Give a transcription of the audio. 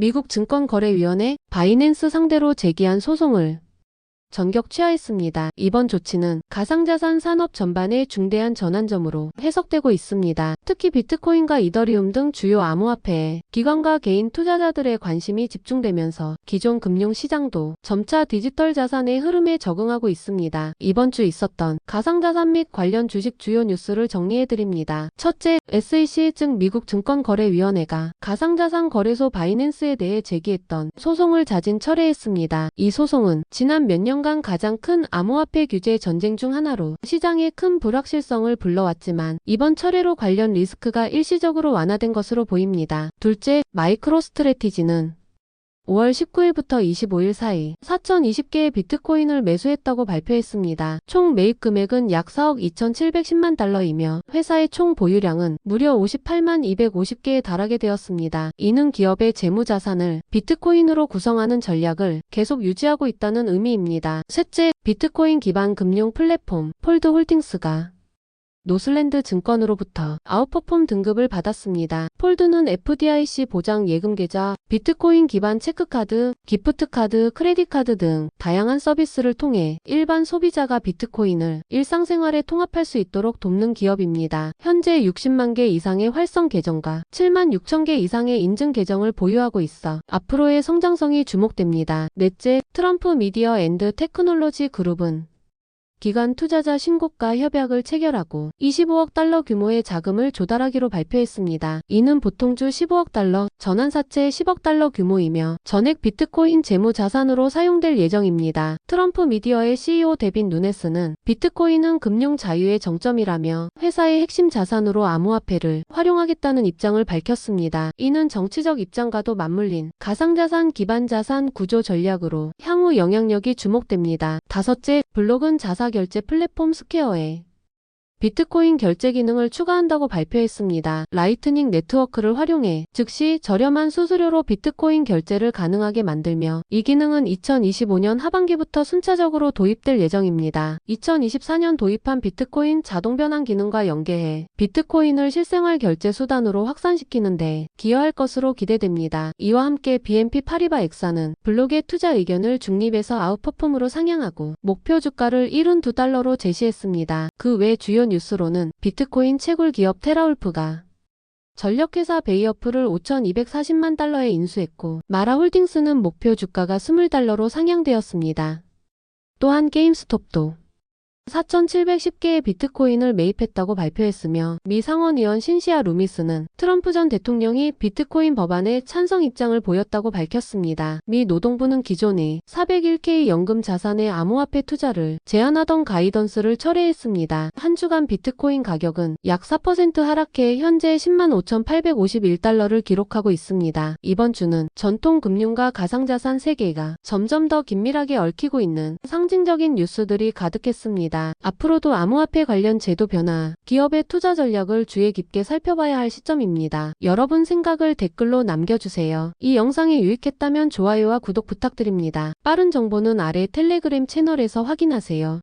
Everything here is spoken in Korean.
미국 증권거래위원회 바이낸스 상대로 제기한 소송을 전격 취하했습니다. 이번 조치는 가상자산 산업 전반의 중대한 전환점으로 해석되고 있습니다. 특히 비트코인과 이더리움 등 주요 암호화폐에 기관과 개인 투자자들의 관심이 집중되면서 기존 금융 시장도 점차 디지털 자산의 흐름에 적응하고 있습니다. 이번 주 있었던 가상자산 및 관련 주식 주요 뉴스를 정리해드립니다. 첫째, SEC 즉 미국 증권거래위원회가 가상자산 거래소 바이낸스에 대해 제기했던 소송을 자진 철회했습니다. 이 소송은 지난 몇년 간 가장 큰 암호화폐 규제 전쟁 중 하나로 시장에 큰 불확실성을 불러왔지만 이번 철회로 관련 리스크가 일시적으로 완화된 것으로 보입니다. 둘째, 마이크로 스트레티지는 5월 19일부터 25일 사이 4,020개의 비트코인을 매수했다고 발표했습니다. 총 매입 금액은 약 4억 2,710만 달러이며 회사의 총 보유량은 무려 58만 250개에 달하게 되었습니다. 이는 기업의 재무 자산을 비트코인으로 구성하는 전략을 계속 유지하고 있다는 의미입니다. 셋째, 비트코인 기반 금융 플랫폼 폴드 홀딩스가 노슬랜드 증권으로부터 아웃퍼폼 등급을 받았습니다. 폴드는 FDIC 보장 예금 계좌, 비트코인 기반 체크카드, 기프트카드, 크레딧카드 등 다양한 서비스를 통해 일반 소비자가 비트코인을 일상생활에 통합할 수 있도록 돕는 기업입니다. 현재 60만 개 이상의 활성 계정과 7만 6천 개 이상의 인증 계정을 보유하고 있어 앞으로의 성장성이 주목됩니다. 넷째, 트럼프 미디어 앤드 테크놀로지 그룹은 기관 투자자 신고가 협약을 체결하고 25억 달러 규모의 자금을 조달하기로 발표했습니다. 이는 보통주 15억 달러, 전환사채 10억 달러 규모이며 전액 비트코인 재무 자산으로 사용될 예정입니다. 트럼프 미디어의 CEO 데빈 누네스는 비트코인은 금융 자유의 정점이라며 회사의 핵심 자산으로 암호화폐를 활용하겠다는 입장을 밝혔습니다. 이는 정치적 입장과도 맞물린 가상자산 기반 자산 구조 전략으로 향후 영향력이 주목됩니다. 다섯째, 블록은 자사 결제 플랫폼 스퀘어에 비트코인 결제 기능을 추가한다고 발표했습니다. 라이트닝 네트워크를 활용해 즉시 저렴한 수수료로 비트코인 결제를 가능하게 만들며 이 기능은 2025년 하반기부터 순차적으로 도입될 예정입니다. 2024년 도입한 비트코인 자동 변환 기능과 연계해 비트코인을 실생활 결제 수단으로 확산시키는데 기여할 것으로 기대됩니다. 이와 함께 BNP 파리바 엑사는 블록의 투자 의견을 중립에서 아웃퍼폼으로 상향하고 목표 주가를 72달러로 제시했습니다. 그 외 주요 뉴스로는 비트코인 채굴 기업 테라울프가 전력회사 베이어프를 5,240만 달러에 인수했고 마라 홀딩스는 목표 주가가 20달러로 상향되었습니다. 또한 게임스톱도 4,710개의 비트코인을 매입했다고 발표했으며 미 상원의원 신시아 루미스는 트럼프 전 대통령이 비트코인 법안에 찬성 입장을 보였다고 밝혔습니다. 미 노동부는 기존에 401k 연금 자산의 암호화폐 투자를 제한하던 가이던스를 철회했습니다. 한 주간 비트코인 가격은 약 4% 하락해 현재 10만 5,851달러를 기록하고 있습니다. 이번 주는 전통 금융과 가상자산 세계가 점점 더 긴밀하게 얽히고 있는 상징적인 뉴스들이 가득했 습니다. 앞으로도 암호화폐 관련 제도 변화, 기업의 투자 전략을 주의 깊게 살펴봐야 할 시점입니다. 여러분 생각을 댓글로 남겨주세요. 이 영상이 유익했다면 좋아요와 구독 부탁드립니다. 빠른 정보는 아래 텔레그램 채널에서 확인하세요.